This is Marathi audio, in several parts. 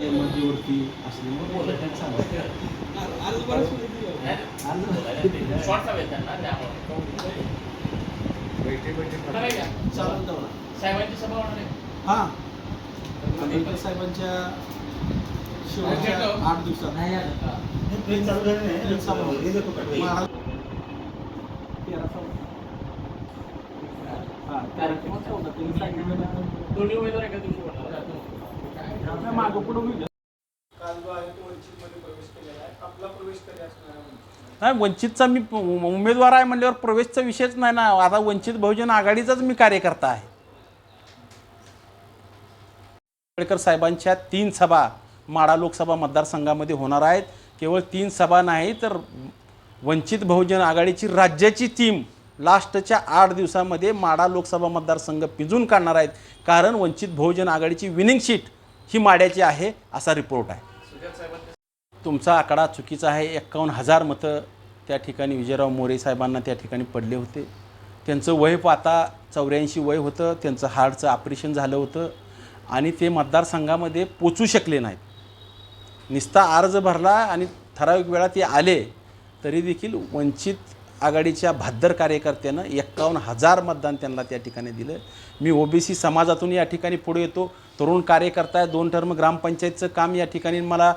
मध्यवर्ती असल्यामुळे करायला चालू साहेबांची सभा होणार आहे. हां. आंबेडकर साहेबांच्या शेवटच्या आठ दिवसात. तेरा चौदा. हां, तेरा किंवा चौदा. त्यांनी सांगितलं दोन्ही उमेदवार एका दिवशी होणार. नाही वंचितचा मी उमेदवार आहे म्हणल्यावर प्रवेशचा विषयच नाही ना. आता वंचित बहुजन आघाडीचाच मी कार्यकर्ता आहे. आंबेडकर साहेबांच्या तीन सभा माडा लोकसभा मतदारसंघामध्ये होणार आहेत. केवळ तीन सभा नाही तर वंचित बहुजन आघाडीची राज्याची टीम लास्टच्या आठ दिवसामध्ये माडा लोकसभा मतदारसंघ पिंजून काढणार आहेत. कारण वंचित बहुजन आघाडीची विनिंग शीट ही माड्याची आहे असा रिपोर्ट आहे. तुमचा आकडा चुकीचा आहे. एक्कावन्न हजार मतं त्या ठिकाणी विजयराव मोरे साहेबांना त्या ठिकाणी पडले होते. त्यांचं वय पाहता चौऱ्याऐंशी वय होतं. त्यांचं हार्टचं ऑपरेशन झालं होतं. आणि ते मतदारसंघामध्ये पोचू शकले नाहीत. निस्ता अर्ज भरला आणि ठराविक वेळा ते आले तरी देखील वंचित आघाडीच्या भाद्दर कार्यकर्त्यानं एक्कावन्न हजार मतदान त्यांना त्या ठिकाणी दिलं. मी ओबीसी समाजातून या ठिकाणी पुढे येतो. तरुण कार्यकर्ता आहे दोन टर्म ग्रामपंचायतचं काम या ठिकाणी मला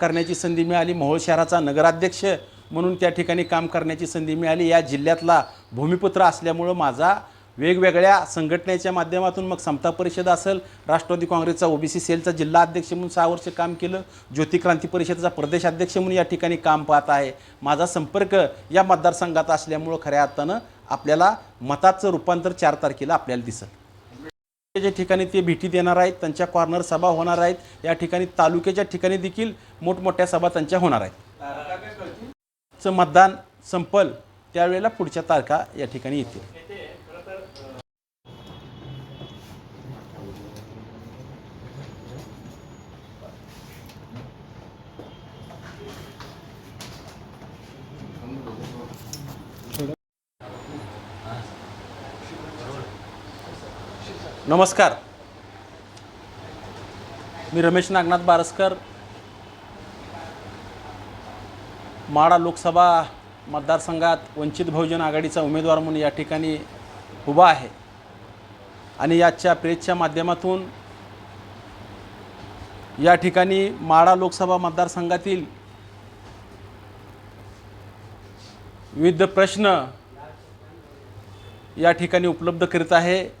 करण्याची संधी मिळाली. मोहोळ शहराचा नगराध्यक्ष म्हणून त्या ठिकाणी काम करण्याची संधी मिळाली. या जिल्ह्यातला भूमिपुत्र असल्यामुळं माझा वेगवेगळ्या संघटनेच्या माध्यमातून मग समता परिषद असेल राष्ट्रवादी काँग्रेसचा ओबीसी सेलचा जिल्हा अध्यक्ष म्हणून सहा वर्ष काम केलं ज्योती क्रांती परिषदेचा प्रदेश अध्यक्ष म्हणून या ठिकाणी काम पाहत आहे. माझा संपर्क या मतदारसंघात असल्यामुळं खऱ्या अर्थानं आपल्याला मताचं रूपांतर चार तारखेला आपल्याला दिसेल. ज्या ठिकाणी ते भेटी देणार आहेत त्यांच्या कॉर्नर सभा होणार आहेत. या ठिकाणी तालुक्याच्या ठिकाणी देखील मोठमोठ्या सभा त्यांच्या होणार आहेत. चं मतदान संपल त्यावेळेला पुढच्या तारखा या ठिकाणी येतील. नमस्कार. मी रमेश नागनाथ बारसकर. माडा लोकसभा मतदारसंघात वंचित बहुजन आघाडीचा उमेदवार म्हणून या ठिकाणी उभा आहे. आणि याच्या प्रेसच्या माध्यमातून या ठिकाणी माडा लोकसभा मतदारसंघातील विविध प्रश्न या ठिकाणी उपलब्ध करीत आहे.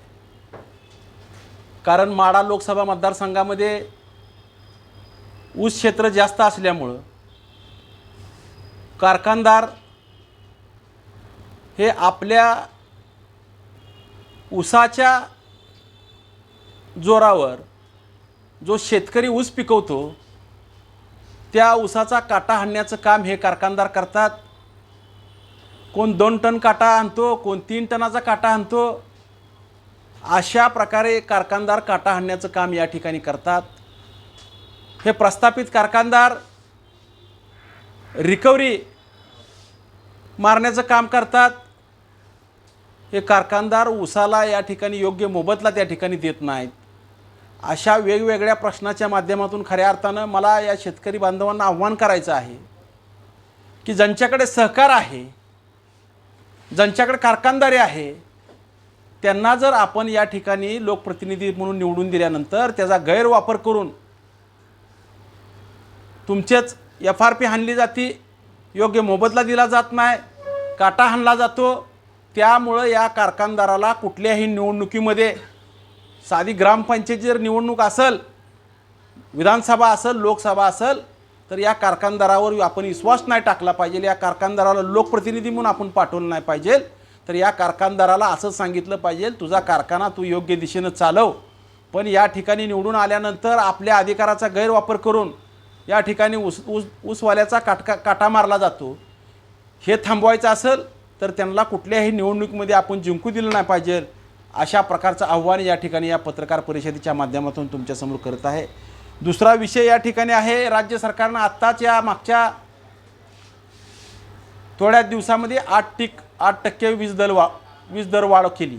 कारण माडा लोकसभा मतदारसंघामध्ये ऊस क्षेत्र जास्त असल्यामुळं कारखानदार हे आपल्या ऊसाच्या जोरावर जो शेतकरी ऊस पिकवतो त्या ऊसाचा काटा हाणण्याचं काम हे कारखानदार करतात. कोण दोन टन काटा आणतो कोण तीन टनाचा काटा आणतो अशा प्रकारे कारखानदार काटा हाणण्याचं काम या ठिकाणी करतात. हे प्रस्थापित कारखानदार रिकव्हरी मारण्याचं काम करतात. हे कारखानदार उसाला या ठिकाणी योग्य मोबदला त्या ठिकाणी देत नाहीत. अशा वेगवेगळ्या प्रश्नाच्या माध्यमातून खऱ्या अर्थानं मला या शेतकरी बांधवांना आव्हान करायचं आहे की ज्यांच्याकडे सहकार आहे ज्यांच्याकडे कारखानदारी आहे त्यांना जर आपण या ठिकाणी लोकप्रतिनिधी म्हणून निवडून दिल्यानंतर त्याचा गैरवापर करून तुमचेच एफ आर पी हाणली जाते योग्य मोबदला दिला जात नाही काटा हाणला जातो त्यामुळं या कारखानदाराला कुठल्याही निवडणुकीमध्ये साधी ग्रामपंचायत जर निवडणूक असेल विधानसभा असेल लोकसभा असेल तर या कारखानदारावर आपण विश्वास नाही टाकला पाहिजे. या कारखानदाराला लोकप्रतिनिधी म्हणून आपण पाठवलं नाही पाहिजे. तर या कारखानदाराला असंच सांगितलं पाहिजे तुझा कारखाना तू योग्य दिशेनं चालव. पण या ठिकाणी निवडून आल्यानंतर आपल्या अधिकाराचा गैरवापर करून या ठिकाणी ऊस ऊस ऊसवाल्याचा काटका काटा मारला जातो. हे थांबवायचं असेल तर त्यांना कुठल्याही निवडणुकीमध्ये आपण जिंकू दिलं नाही पाहिजे. अशा प्रकारचं आव्हान या ठिकाणी या पत्रकार परिषदेच्या माध्यमातून तुमच्यासमोर करत आहे. दुसरा विषय या ठिकाणी आहे राज्य सरकारनं आत्ताच या मागच्या थोड्या दिवसामध्ये आठ टिक आठ टक्के वीज दर वा वीज दर वाढ केली.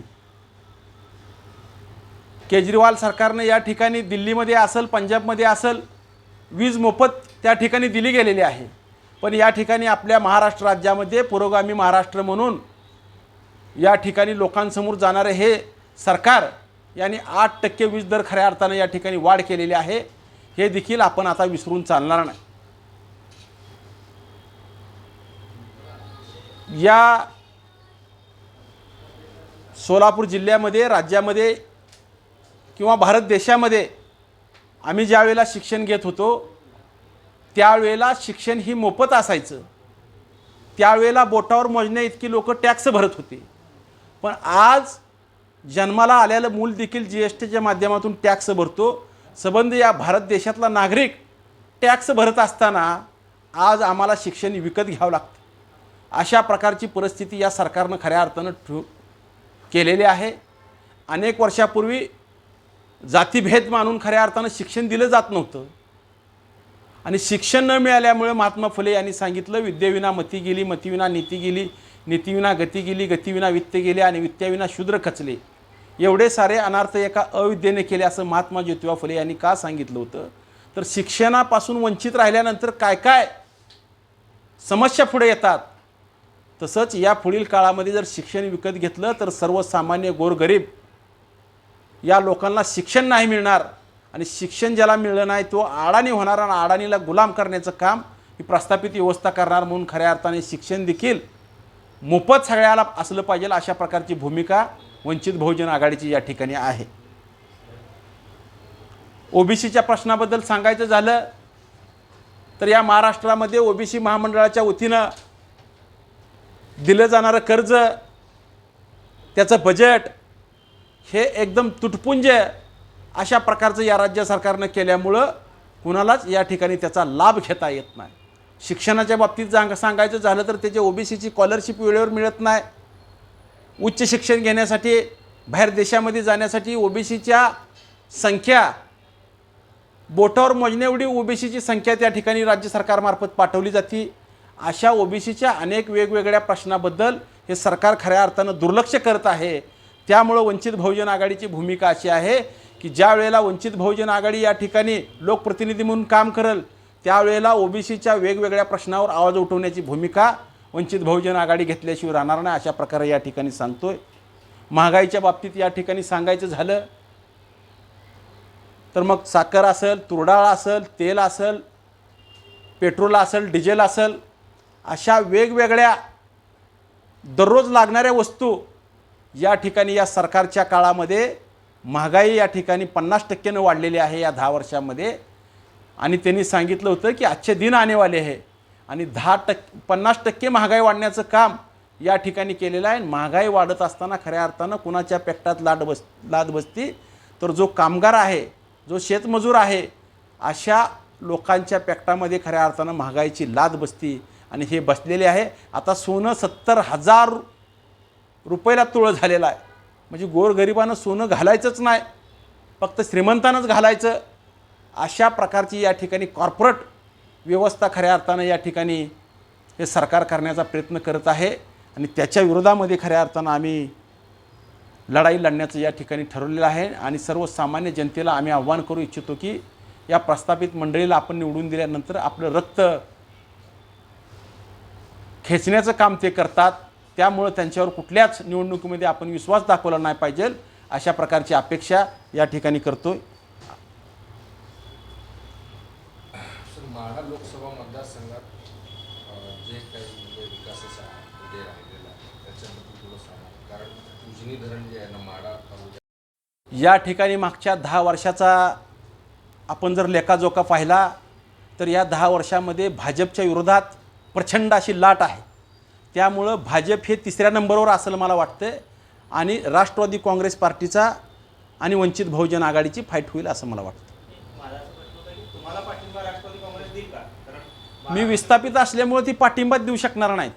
केजरीवाल सरकारनं या ठिकाणी दिल्लीमध्ये असेल पंजाबमध्ये असेल वीज मोफत त्या ठिकाणी दिली गेलेली आहे. पण या ठिकाणी आपल्या महाराष्ट्र राज्यामध्ये पुरोगामी महाराष्ट्र म्हणून या ठिकाणी लोकांसमोर जाणारे हे सरकार यांनी आठ टक्के वीज दर खऱ्या अर्थानं या ठिकाणी वाढ केलेली आहे. हे देखील आपण आता विसरून चालणार नाही. या सोलापूर जिल्ह्यामध्ये राज्यामध्ये किंवा भारत देशामध्ये आम्ही ज्यावेळेला शिक्षण घेत होतो त्यावेळेला शिक्षण ही मोफत असायचं. त्यावेळेला बोटावर मोजण्या इतकी लोक टॅक्स भरत होते. पण आज जन्माला आलेलं मूल देखील जी एस टीच्या माध्यमातून टॅक्स भरतो. संबंध या भारत देशातला नागरिक टॅक्स भरत असताना आज आम्हाला शिक्षण विकत घ्यावं लागतं. अशा प्रकारची परिस्थिती या सरकारनं खऱ्या अर्थानं ठेव केलेले आहे. अनेक वर्षापूर्वी जातीभेद मानून खऱ्या अर्थानं शिक्षण दिलं जात नव्हतं. आणि शिक्षण न मिळाल्यामुळे महात्मा फुले यांनी सांगितलं विद्येविना मती गेली मतीविना नीती गेली नीतीविना गती गेली गतीविना वित्त गेले आणि वित्त्याविना शूद्र खचले. एवढे सारे अनार्थ एका अविद्येने केले असं महात्मा ज्योतिबा फुले यांनी का सांगितलं होतं? तर शिक्षणापासून वंचित राहिल्यानंतर काय काय समस्या पुढे येतात? तसंच या पुढील काळामध्ये जर शिक्षण विकत घेतलं तर सर्वसामान्य गोरगरीब या लोकांना शिक्षण नाही मिळणार. आणि शिक्षण ज्याला मिळलं नाही तो अडाणी होणार आणि अडाणीला गुलाम करण्याचं काम ही प्रस्थापित व्यवस्था करणार म्हणून खऱ्या अर्थाने शिक्षण देखील मोफत सगळ्याला असलं पाहिजे अशा प्रकारची भूमिका वंचित बहुजन आघाडीची या ठिकाणी आहे. ओबीसीच्या प्रश्नाबद्दल सांगायचं झालं तर या महाराष्ट्रामध्ये ओबीसी महामंडळाच्या वतीनं दिलं जाणारं कर्ज त्याचं बजेट हे एकदम तुटपुंज अशा प्रकारचं या राज्य सरकारनं केल्यामुळं कुणालाच या ठिकाणी त्याचा लाभ घेता येत नाही. शिक्षणाच्या बाबतीत जांग सांगायचं झालं तर त्याचे ओबीसीची स्कॉलरशिप वेळेवर मिळत नाही. उच्च शिक्षण घेण्यासाठी बाहेर देशामध्ये जाण्यासाठी ओबीसीच्या संख्या बोटावर मोजण्या एवढी ओबीसीची संख्या त्या ठिकाणी राज्य सरकारमार्फत पाठवली जाते. अशा ओबीसीच्या अनेक वेगवेगळ्या प्रश्नाबद्दल हे सरकार खऱ्या अर्थानं दुर्लक्ष करत आहे. त्यामुळं वंचित बहुजन आघाडीची भूमिका अशी आहे की ज्या वेळेला वंचित बहुजन आघाडी या ठिकाणी लोकप्रतिनिधी म्हणून काम करेल त्यावेळेला ओबीसीच्या वेगवेगळ्या प्रश्नावर आवाज उठवण्याची भूमिका वंचित बहुजन आघाडी घेतल्याशिवाय राहणार नाही अशा प्रकारे या ठिकाणी सांगतोय. महागाईच्या बाबतीत या ठिकाणी सांगायचं झालं तर मग साखर असेल तुरडाळ असेल तेल असेल पेट्रोल असेल डिझेल असेल अशा वेगवेगळ्या दररोज लागणाऱ्या वस्तू या ठिकाणी या सरकारच्या काळामध्ये महागाई या ठिकाणी पन्नास टक्क्यानं वाढलेली आहे या दहा वर्षामध्ये. आणि त्यांनी सांगितलं होतं की आजचे दिन आणेवाले आहे. आणि दहा टक्के पन्नास टक्के महागाई वाढण्याचं काम या ठिकाणी केलेलं आहे. महागाई वाढत असताना खऱ्या अर्थानं कुणाच्या पेकटात लाट बस लाद बसती? तर जो कामगार आहे जो शेतमजूर आहे अशा लोकांच्या पेक्टामध्ये खऱ्या अर्थानं महागाईची लाद बसती. आणि हे बसलेले आहे. आता सोनं सत्तर हजार रुपयाला तुळं झालेलं आहे. म्हणजे गोरगरिबानं सोनं घालायचंच नाही. फक्त श्रीमंतानंच घालायचं. अशा प्रकारची या ठिकाणी कॉर्पोरेट व्यवस्था खऱ्या अर्थानं या ठिकाणी हे सरकार करण्याचा प्रयत्न करत आहे. आणि त्याच्या विरोधामध्ये खऱ्या अर्थानं आम्ही लढाई लढण्याचं या ठिकाणी ठरवलेलं आहे. आणि सर्वसामान्य जनतेला आम्ही आव्हान करू इच्छितो की या प्रस्थापित मंडळीला आपण निवडून दिल्यानंतर आपलं रक्त खेचण्याचं काम ते करतात त्यामुळं त्यांच्यावर कुठल्याच निवडणुकीमध्ये आपण विश्वास दाखवला नाही पाहिजे अशा प्रकारची अपेक्षा या ठिकाणी करतोय. माढा लोकसभा मतदारसंघात जे काही म्हणजे विकासाचा उदय राहिलेला त्याच्याबद्दल थोडं सांगा. कारण उजनी धरण जे आहे ना माढा तालुक्यात या ठिकाणी मागच्या दहा वर्षाचा आपण जर लेखाजोखा पाहिला तर या दहा वर्षामध्ये भाजपच्या विरोधात प्रचंड अशी लाट आहे. त्यामुळं भाजप हे तिसऱ्या नंबरवर असलं मला वाटतं आणि राष्ट्रवादी काँग्रेस पार्टीचा आणि वंचित बहुजन आघाडीची फाईट होईल असं मला वाटतं. मी विस्थापित असल्यामुळे ती पाठिंबा देऊ शकणार नाहीत.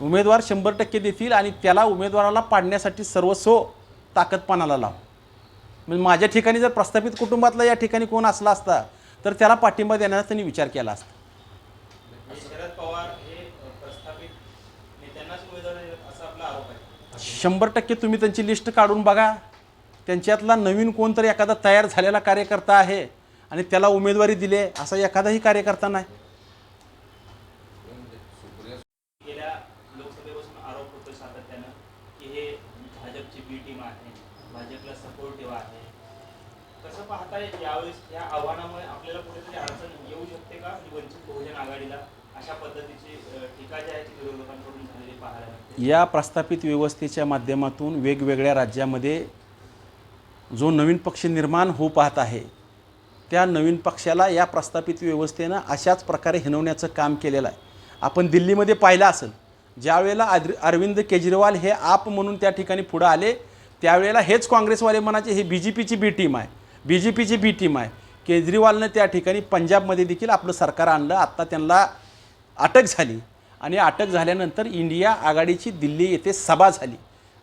उमेदवार शंभर टक्के देतील आणि त्याला उमेदवाराला पाडण्यासाठी सर्वस्व ताकदपणाला लाव. म्हणजे माझ्या ठिकाणी जर प्रस्थापित कुटुंबातला या ठिकाणी कोण असला असता तर त्याला पाठिंबा देण्याचा त्यांनी विचार केला असता म्हणजे शरद पवार हे अ, प्रस्थापित नेत्यांनाच उमेदवार देतात असा आपला आरोप आहे शंभर टक्के तुम्ही त्यांची लिस्ट काढून बघा. त्यांच्यातला नवीन कोणतरी एखादा तयार झालेला कार्यकर्ता आहे आणि त्याला उमेदवारी दिले असा एखादाही कार्यकर्ता नाही. पाहताय यावेळेस या आव्हानामुळे आपल्याला कुठेतरी अडचण येऊ शकते का वंचित बहुजन आघाडीला? या प्रस्थापित व्यवस्थेच्या माध्यमातून वेगवेगळ्या राज्यामध्ये जो नवीन पक्ष निर्माण होऊ पाहत आहे त्या नवीन पक्षाला या प्रस्थापित व्यवस्थेनं अशाच प्रकारे हिनवण्याचं काम केलेलं आहे. आपण दिल्लीमध्ये पाहिलं असेल ज्यावेळेला अर अरविंद केजरीवाल हे आप म्हणून त्या ठिकाणी पुढं आले त्यावेळेला हेच काँग्रेसवाले म्हणायचे हे बी जे पीची बी टीम आहे बी जे पीची बी टीम आहे. केजरीवालनं त्या ठिकाणी पंजाबमध्ये देखील आपलं सरकार आणलं. आत्ता त्यांना अटक झाली आणि अटक झाल्यानंतर इंडिया आघाडीची दिल्ली येथे सभा झाली.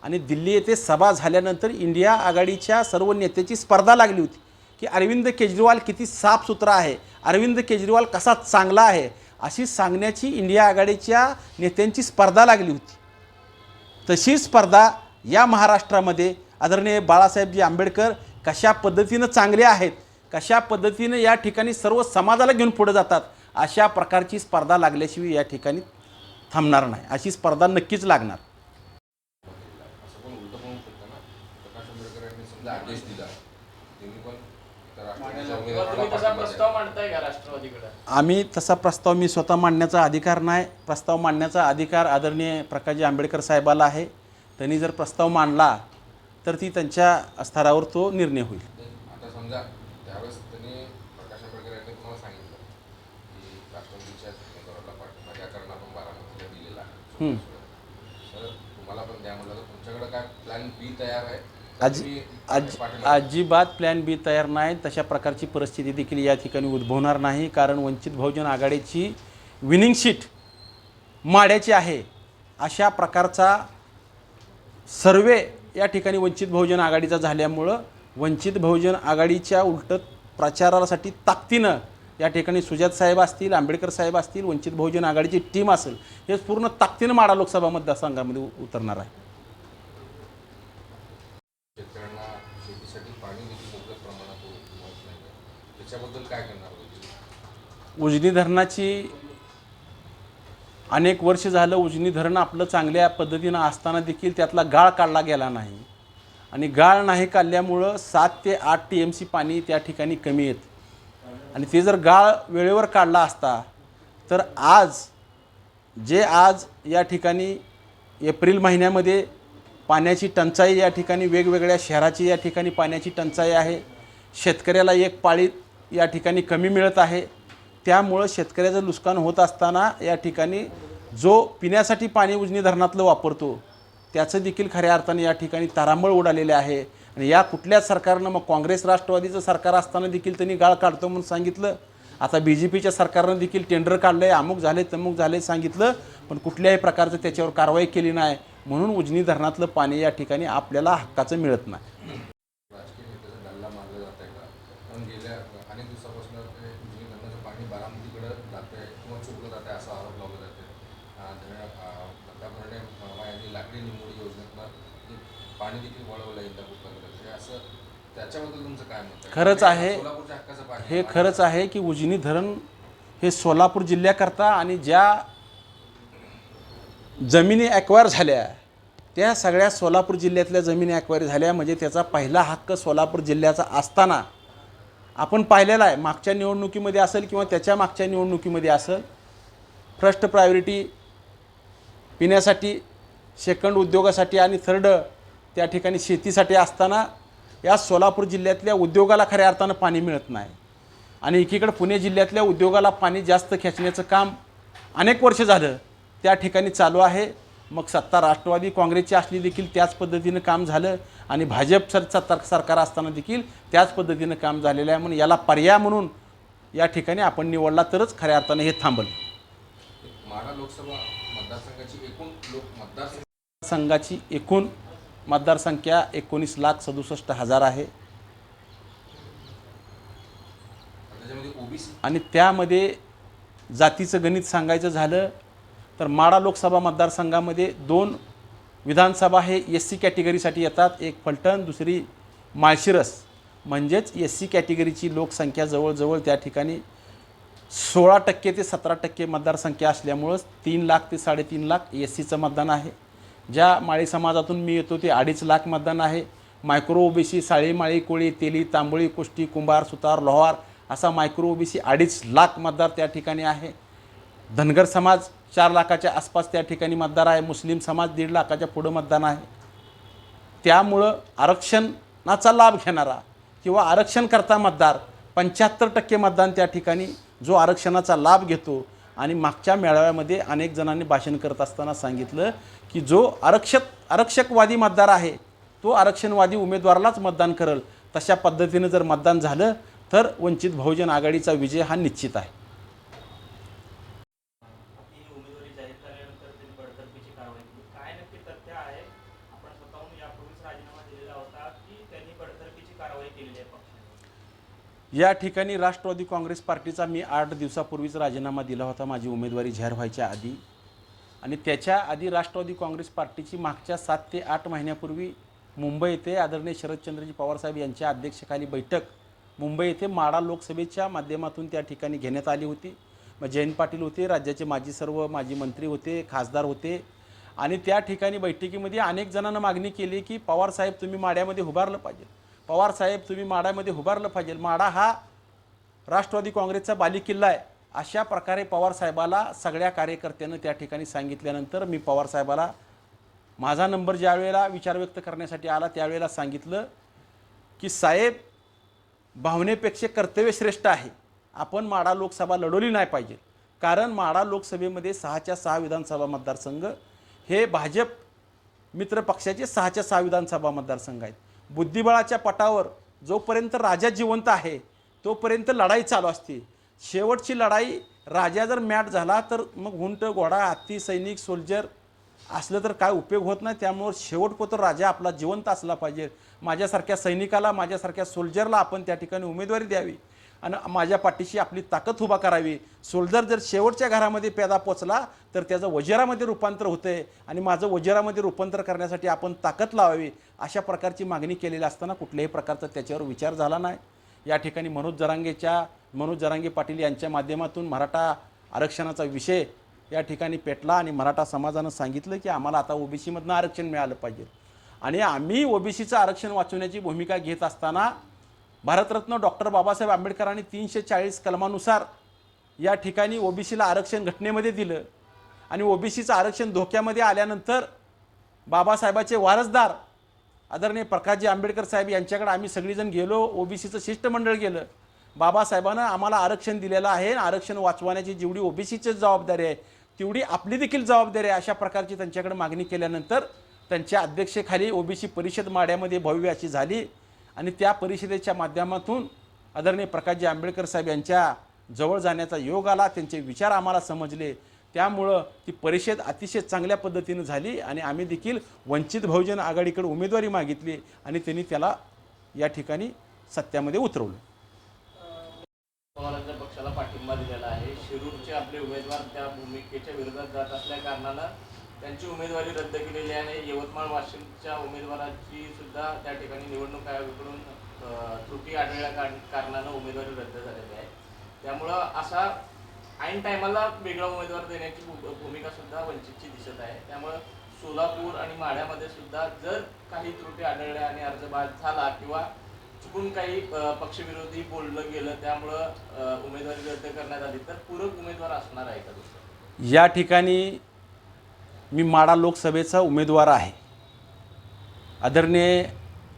आणि दिल्ली येथे सभा झाल्यानंतर इंडिया आघाडीच्या सर्व नेत्याची स्पर्धा लागली होती की अरविंद केजरीवाल किती साफसुथरा आहे अरविंद केजरीवाल कसा चांगला आहे अशी सांगण्याची इंडिया आघाडीच्या नेत्यांची स्पर्धा लागली होती. तशी स्पर्धा या महाराष्ट्रामध्ये आदरणीय बाळासाहेबजी आंबेडकर कशा पद्धतीनं चांगले आहेत कशा पद्धतीनं या ठिकाणी सर्व समाजाला घेऊन पुढे जातात अशा प्रकारची स्पर्धा लागल्याशिवाय या ठिकाणी थांबणार नाही. अशी स्पर्धा नक्कीच लागणार. आम्ही तसा प्रस्ताव मी स्वतः मांडण्याचा अधिकार नाही. प्रस्ताव मांडण्याचा अधिकार आदरणीय प्रकाशजी आंबेडकर साहेबाला आहे. त्यांनी जर प्रस्ताव मांडला तर ती त्यांच्या स्तरावर तो निर्णय होईल आता समजा त्यावेळेस त्यांनी प्रकाश आंबेडकर यांनी तुम्हाला सांगितलं की राष्ट्रवादीच्या उमेदवाराला पाठिंबा या कारण आपण बारामतीला दिलेला आहे हम्म. सर तुम्हाला पण द्या म्हणलं तर तुमच्याकडे काय प्लॅन बी तयार आहे आज तुम्ही अजिबात प्लॅन बी तयार नाही. तशा प्रकारची परिस्थिती देखील या ठिकाणी उद्भवणार नाही. कारण वंचित बहुजन आघाडीची विनिंग शीट माड्याची आहे. अशा प्रकारचा सर्वे या ठिकाणी वंचित बहुजन आघाडीचा झाल्यामुळं वंचित बहुजन आघाडीच्या उलट प्रचारासाठी ताकदीनं या ठिकाणी सुजात साहेब असतील आंबेडकर साहेब असतील वंचित बहुजन आघाडीची टीम असेल हे पूर्ण ताकदीनं माडा लोकसभा मतदारसंघामध्ये उतरणार आहे. उजनी धरणाची अनेक वर्ष झालं उजनी धरण आपलं चांगल्या पद्धतीनं असताना देखील त्यातला गाळ काढला गेला नाही. आणि गाळ नाही काढल्यामुळं सात ते आठ टी एम सी पाणी त्या ठिकाणी कमी येतं. आणि ते जर गाळ वेळेवर काढला असता तर आज जे आज या ठिकाणी एप्रिल महिन्यामध्ये पाण्याची टंचाई या ठिकाणी वेगवेगळ्या शहराची या ठिकाणी पाण्याची टंचाई आहे शेतकऱ्याला एक पाळी या ठिकाणी कमी मिळत आहे त्यामुळं शेतकऱ्याचं नुकसान होत असताना या ठिकाणी जो पिण्यासाठी पाणी उजनी धरणातलं वापरतो त्याचं देखील खऱ्या अर्थाने या ठिकाणी तारांबळ उडालेले आहे. आणि या कुठल्याच सरकारनं मग काँग्रेस राष्ट्रवादीचं सरकार असताना देखील त्यांनी गाळ काढतो म्हणून सांगितलं. आता बी जे पीच्या सरकारनं देखील टेंडर काढलं आहे अमुक झाले तमुक झाले सांगितलं पण कुठल्याही प्रकारचं त्याच्यावर कारवाई केली नाही. म्हणून उजनी धरणातलं पाणी या ठिकाणी आपल्याला हक्काचं मिळत नाही राजकीय नेत्याचा डल्ला मारला जात आहे का कारण गेल्या अनेक दिवसापासून ते उजनी धरणाचं पाणी बारामतीकडे जात आहे किंवा चोरलं जात आहे असा आरोप लावला जाते त्याप्रमाणे मामा यांनी लाकडी निंबोडी योजनेतनं ते पाणी देखील वळवलं आहे इंदापूर तालुक्यात हे असं त्याच्याबद्दल तुमचं काय मत आहे खरंच आहे. हे खरंच आहे की उजनी धरण हे सोलापूर जिल्ह्याकरता आणि ज्या जमिनी ॲक्वायर झाल्या त्या सगळ्या सोलापूर जिल्ह्यातल्या जमिनी ॲक्वायर झाल्या म्हणजे त्याचा पहिला हक्क सोलापूर जिल्ह्याचा असताना आपण पाहिलेला आहे मागच्या निवडणुकीमध्ये असेल किंवा त्याच्या मागच्या निवडणुकीमध्ये असेल फर्स्ट प्रायोरिटी पिण्यासाठी सेकंड उद्योगासाठी आणि थर्ड त्या ठिकाणी शेतीसाठी असताना या सोलापूर जिल्ह्यातल्या उद्योगाला खऱ्या अर्थानं पाणी मिळत नाही. आणि एकीकडे पुणे जिल्ह्यातल्या उद्योगाला पाणी जास्त खेचण्याचं काम अनेक वर्ष झालं त्या ठिकाणी चालू आहे. मग सत्ता राष्ट्रवादी काँग्रेसची असली देखील त्याच पद्धतीनं काम झालं आणि भाजप सर सत्ता सरकार असताना देखील त्याच पद्धतीनं काम झालेलं आहे. म्हणून याला पर्याय म्हणून या ठिकाणी आपण निवडला तरच खऱ्या अर्थानं हे थांबल. माढा लोकसभा मतदारसंघाची एकूण लोक मतदार संघाची एकूण मतदारसंख्या एकोणीस लाख सदुसष्ट हजार आहे. आणि त्यामध्ये जातीचं गणित सांगायचं झालं तर माडा लोकसभा मतदारसंघामध्ये दोन विधानसभा हे एस सी कॅटेगरीसाठी येतात एक फलटण दुसरी माळशिरस. म्हणजेच एस सी कॅटेगरीची लोकसंख्या जवळजवळ त्या ठिकाणी सोळा टक्के ते सतरा टक्के मतदारसंख्या असल्यामुळंच तीन लाख ते साडेतीन लाख एस सीचं मतदान आहे. ज्या माळी समाजातून मी येतो ते अडीच लाख मतदान आहे. मायक्रो ओबीसी साळी माळी कोळी तेली तांबोळी कुष्टी कुंभार सुतार लोहार असा मायक्रो ओबीसी अडीच लाख मतदार त्या ठिकाणी आहे. धनगर समाज चार लाखाच्या आसपास त्या ठिकाणी मतदार आहे. मुस्लिम समाज दीड लाखाच्या पुढं मतदान आहे. त्यामुळं आरक्षणाचा लाभ घेणारा किंवा आरक्षण करता मतदार पंच्याहत्तर टक्के मतदान त्या ठिकाणी जो आरक्षणाचा लाभ घेतो आणि मागच्या मेळाव्यामध्ये अनेक जणांनी भाषण करत असताना सांगितलं की जो आरक्षक आरक्षकवादी मतदार आहे तो आरक्षणवादी उमेदवारालाच मतदान करेल. तशा पद्धतीनं जर मतदान झालं तर वंचित बहुजन आघाडीचा विजय हा निश्चित आहे. आपण स्वतःहून यापूर्वीच राजीनामा दिलेला होता की त्यांनी बडतर्फीची कारवाई केलेली आहे या ठिकाणी राष्ट्रवादी काँग्रेस पार्टीचा मी आठ दिवसापूर्वीच राजीनामा दिला होता. माझी उमेदवारी जाहीर व्हायच्या आधी. आणि त्याच्या आधी राष्ट्रवादी काँग्रेस पार्टीची मागच्या सात ते आठ महिन्यापूर्वी मुंबई येथे आदरणीय शरदचंद्रजी पवारसाहेब यांच्या अध्यक्षतेखाली बैठक मुंबई येथे माडा लोकसभेच्या माध्यमातून त्या ठिकाणी घेण्यात आली होती. मग जयंत पाटील होते राज्याचे माजी सर्व माजी मंत्री होते खासदार होते. आणि त्या ठिकाणी बैठकीमध्ये अनेक जणांना मागणी केली की पवारसाहेब तुम्ही माड्यामध्ये उभारलं पाहिजे. पवार साहेब तुम्ही माड्यामध्ये उभारलं पाहिजे. माडा हा राष्ट्रवादी काँग्रेसचा बालिकिल्ला आहे. अशा प्रकारे पवारसाहेबाला सगळ्या कार्यकर्त्यानं त्या ठिकाणी सांगितल्यानंतर मी पवारसाहेबाला माझा नंबर ज्यावेळेला विचार व्यक्त करण्यासाठी आला त्यावेळेला सांगितलं की साहेब भावनेपेक्षा कर्तव्य श्रेष्ठ आहे. आपण माडा लोकसभा लढवली नाही पाहिजे. कारण माडा लोकसभेमध्ये सहाच्या सहा विधानसभा मतदारसंघ हे भाजप मित्र पक्षाचे सहाच्या सहा विधानसभा मतदारसंघ आहेत. बुद्धिबळाच्या पटावर जोपर्यंत राजा जिवंत आहे तोपर्यंत लढाई चालू असते. शेवटची लढाई राजा जर मॅट झाला तर मग हुंट घोडा हत्ती सैनिक सोल्जर असलं तर काय उपयोग होत नाही. त्यामुळं शेवटपोतर राजा आपला जिवंत असला पाहिजे. माझ्यासारख्या सैनिकाला माझ्यासारख्या सोल्जरला आपण त्या ठिकाणी उमेदवारी द्यावी. आणि माझ्या पाठीशी आपली ताकद उभा करावी. सोल्जर जर शेवटच्या घरामध्ये पेदा पोचला तर त्याचं वजेरामध्ये रूपांतर होतंय आणि माझं वजेरामध्ये रूपांतर करण्यासाठी आपण ताकद लावावी अशा प्रकारची मागणी केलेली असताना कुठल्याही प्रकारचा त्याच्यावर विचार झाला नाही. या ठिकाणी मनोज जरांगेच्या मनोज जरांगे पाटील यांच्या माध्यमातून मराठा आरक्षणाचा विषय या ठिकाणी पेटला आणि मराठा समाजानं सांगितलं की आम्हाला आता ओबीसीमधनं आरक्षण मिळालं पाहिजे. आणि आम्ही ओबीसीचं आरक्षण वाचवण्याची भूमिका घेत असताना भारतरत्न डॉक्टर बाबासाहेब आंबेडकरांनी तीनशे चाळीस कलमानुसार या ठिकाणी ओबीसीला आरक्षण घटनेमध्ये दिलं. आणि ओबीसीचं आरक्षण धोक्यामध्ये आल्यानंतर बाबासाहेबाचे वारसदार आदरणीय प्रकाशजी आंबेडकर साहेब यांच्याकडे आम्ही सगळीजण गेलो ओबीसीचं शिष्टमंडळ गेलं. बाबासाहेबानं आम्हाला आरक्षण दिलेलं आहे आरक्षण वाचवण्याची जेवढी ओबीसीची जबाबदारी आहे तेवढी आपली देखील जबाबदारी आहे अशा प्रकारची त्यांच्याकडे मागणी केल्यानंतर त्यांच्या अध्यक्षेखाली ओबीसी परिषद माड्यामध्ये भव्य अशी झाली. आणि त्या परिषदेच्या माध्यमातून आदरणीय प्रकाशजी आंबेडकर साहेब यांच्या जवळ जाण्याचा योग आला त्यांचे विचार आम्हाला समजले. त्यामुळं ती परिषद अतिशय चांगल्या पद्धतीनं झाली आणि आम्ही देखील वंचित बहुजन आघाडीकडे उमेदवारी मागितली आणि त्यांनी त्याला या ठिकाणी सत्यामध्ये उतरवलं. पक्षाला पाठिंबा दिलेला आहे. शिरूरचे आपले उमेदवार त्या भूमिकेच्या विरोधात जात असल्या कारणानं त्यांची उमेदवारी रद्द केलेली आहे यवतमाळ वाशिमच्या उमेदवाराची सुद्धा त्या ठिकाणी निवडणूक आयोगाकडून त्रुटी आढळल्या कारणानं उमेदवारी रद्द झालेली आहे. त्यामुळं असा ऐन टायमाला वेगळा उमेदवार देण्याची भू- भूमिका सुद्धा वंचितची दिसत आहे. त्यामुळं सोलापूर आणि माढ्यामध्ये सुद्धा जर काही त्रुटी आढळल्या आणि अर्ज बाद झाला किंवा चुकून काही पक्षविरोधी बोललं गेलं त्यामुळं उमेदवारी रद्द करण्यात आली तर पूरक उमेदवार असणार आहे का दुसरं? या ठिकाणी मी माडा लोकसभेचा उमेदवार आहे. आदरणीय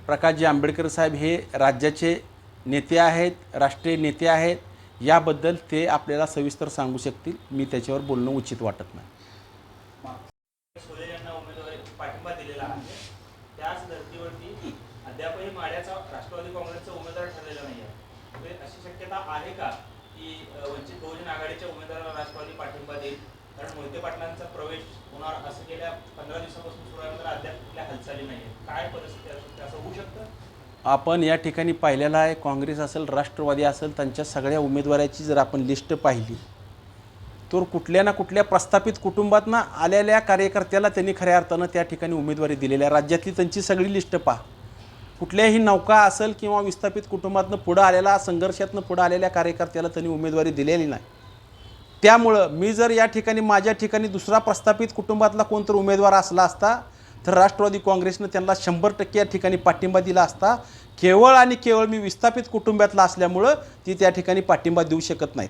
प्रकाशजी आंबेडकर साहेब हे राज्याचे नेते आहेत राष्ट्रीय नेते आहेत. याबद्दल ते आपल्याला सविस्तर सांगू शकतील. मी त्याच्यावर बोलणं उचित वाटत नाही सोले यांना उमेदवारी पाठिंबा दिलेला आहे त्याच धर्तीवरती अद्यापही माड्याचा राष्ट्रवादी काँग्रेसचा उमेदवार ठरलेला नाही आहे म्हणजे अशी शक्यता आहे का की अ, वंचित बहुजन आघाडीच्या उमेदवाराला राष्ट्रवादी पाठिंबा देईल कारण मोहिते पाटलांचा प्रवेश होणार असं गेल्या पंधरा दिवसापासून सुरू आहे मात्र अद्याप कुठल्या हालचाली नाही आहेत काय परिस्थिती असू शकते असं होऊ शकतं आपण या ठिकाणी पाहिलेला आहे काँग्रेस असेल राष्ट्रवादी असेल त्यांच्या सगळ्या उमेदवाराची जर आपण लिस्ट पाहिली तर कुठल्या ना कुठल्या प्रस्थापित कुटुंबातनं आलेल्या कार्यकर्त्याला त्यांनी खऱ्या अर्थानं त्या ठिकाणी उमेदवारी दिलेली आहे. राज्यातली त्यांची सगळी लिस्ट पहा. कुठल्याही नौका असेल किंवा विस्थापित कुटुंबातनं पुढं आलेला संघर्षातनं पुढं आलेल्या कार्यकर्त्याला त्यांनी उमेदवारी दिलेली नाही. त्यामुळं मी जर या ठिकाणी माझ्या ठिकाणी दुसरा प्रस्थापित कुटुंबातला कोणतर उमेदवार असला असता तर राष्ट्रवादी काँग्रेसनं त्यांना शंभर टक्के या ठिकाणी पाठिंबा दिला असता केवळ आणि केवळ मी विस्थापित कुटुंबातला असल्यामुळं ती त्या ठिकाणी पाठिंबा देऊ शकत नाहीत.